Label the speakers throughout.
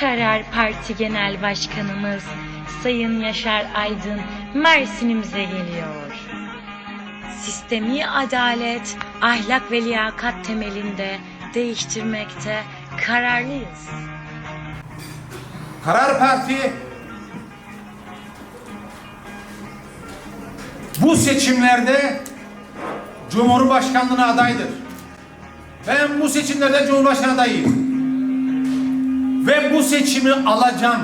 Speaker 1: Karar Parti Genel Başkanımız Sayın Yaşar Aydın Mersin'imize geliyor. Sistemi adalet, ahlak ve liyakat temelinde değiştirmekte kararlıyız.
Speaker 2: Karar Parti bu seçimlerde Cumhurbaşkanlığına adaydır. Ben bu seçimlerde Cumhurbaşkanı adayıyım. Ve bu seçimi alacağım.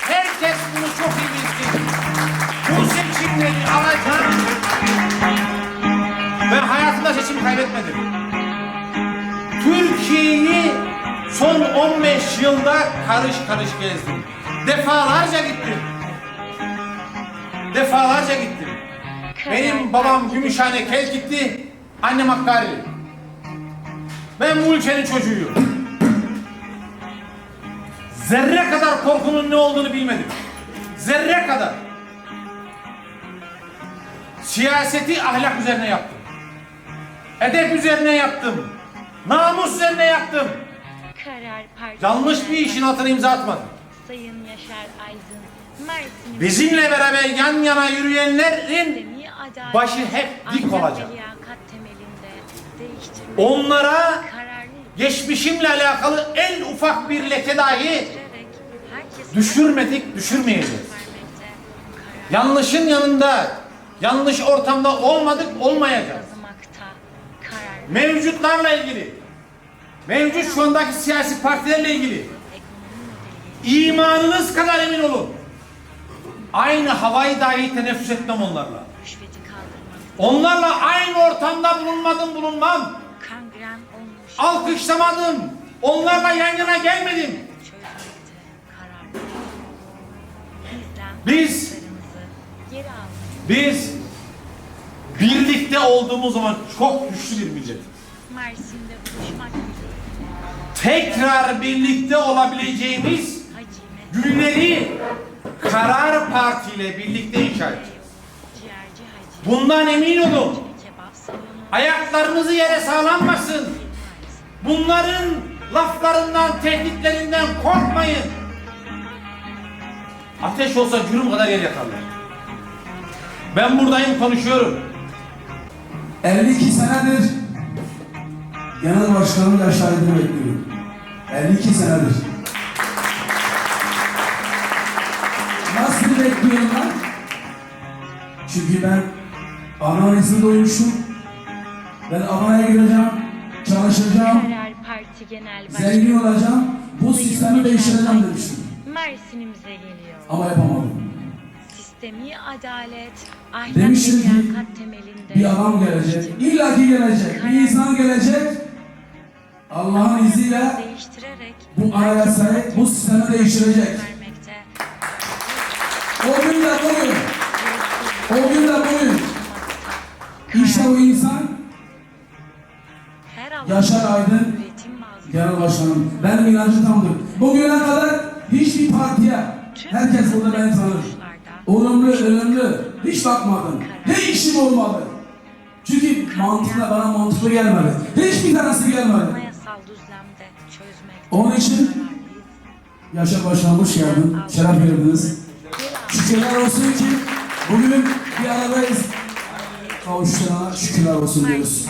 Speaker 2: Herkes bunu çok iyi bilsin. Bu seçimleri alacağım. Ben hayatımda seçim kaybetmedim. Türkiye'yi son 15 yılda karış karış gezdim. Defalarca gittim. Defalarca gittim. Benim babam Gümüşhane Kel gitti. Annem Hakkari. Ben bu ülkenin çocuğuyum. Zerre kadar korkunun ne olduğunu bilmedim. Zerre kadar. Siyaseti ahlak üzerine yaptım. Edep üzerine yaptım. Namus üzerine yaptım.
Speaker 1: Karar
Speaker 2: Yanlış bir işin altına imza atmadım.
Speaker 1: Sayın Yaşar Aydın Mersin'imize
Speaker 2: Bizimle beraber yan yana yürüyenlerin
Speaker 1: Sistemi adalet,
Speaker 2: başı hep dik olacak.
Speaker 1: liyakat temelinde değiştirmekte
Speaker 2: onlara geçmişimle alakalı en ufak bir leke dahi düşürmedik, düşürmeyeceğiz. Yanlışın yanında, yanlış ortamda olmadık, olmayacağız. Mevcutlarla ilgili, mevcut şu andaki siyasi partilerle ilgili imanınız kadar emin olun. Aynı havayı dahi teneffüs etmem onlarla. Onlarla aynı ortamda bulunmadım, bulunmam. Alkışlamadım. Onlarla yan yana gelmedim. Biz- Biz birlikte olduğumuz zaman çok güçlü bir millet.
Speaker 1: Mersin'de buluşmak
Speaker 2: Tekrar birlikte olabileceğimiz günleri Karar Parti ile birlikte inşa edeceğiz. Bundan emin olun. Ayaklarınızı yere sağlanmasın. Bunların laflarından, tehditlerinden korkmayın. Ateş olsa cürüm kadar yer yakarlar. Ben buradayım konuşuyorum.
Speaker 3: 52 senedir genel başkanım Yaşar Aydın'ı bekliyorum. 52 senedir. Nasıl bekliyorum ben? Çünkü ben analizde doymuşum. Ben Adana'ya gireceğim, çalışacağım,
Speaker 1: Karar Parti Genel
Speaker 3: zengin olacağım, bu sistemi değiştireceğim demiştim.
Speaker 1: Mersin'imize geliyor.
Speaker 3: Ama yapamadım.
Speaker 1: Sistemi adalet, ahlak
Speaker 3: Demiştim
Speaker 1: ve
Speaker 3: ki,
Speaker 1: liyakat temelinde
Speaker 3: Bir adam gelecek, illaki gelecek, bir insan gelecek. Allah'ın izniyle
Speaker 1: değiştirerek
Speaker 3: bu anayasayı, bu sistemi değiştirecek.
Speaker 1: vermekte
Speaker 3: O gün de bugün, o gün de bugün. İşte o insan Yaşar Aydın Genel Başkanım. Benim inancım tamdır. Bugüne kadar hiçbir partiye, herkes burada beni tanır. Olumlu, ölümlü, hiç bakmadım. Hiç işim olmadı. Çünkü mantıklı, bana mantıklı gelmedi. Hiçbir tanesi gelmedi. Onun için. Yaşar Başkanım hoş geldin. Şeref verdiniz. Şükürler olsun ki bugün bir aradayız. Kavuşturana şükürler olsun diyoruz.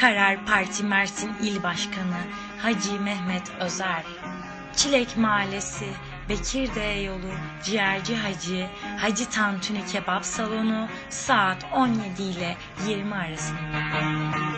Speaker 1: Karar Parti Mersin İl Başkanı Hacı Mehmet Özer Çilek Mahallesi Bekirdeğ yolu Ciğerci Hacı Hacı Tantuni Kebap Salonu saat 17 ile 20 arasında.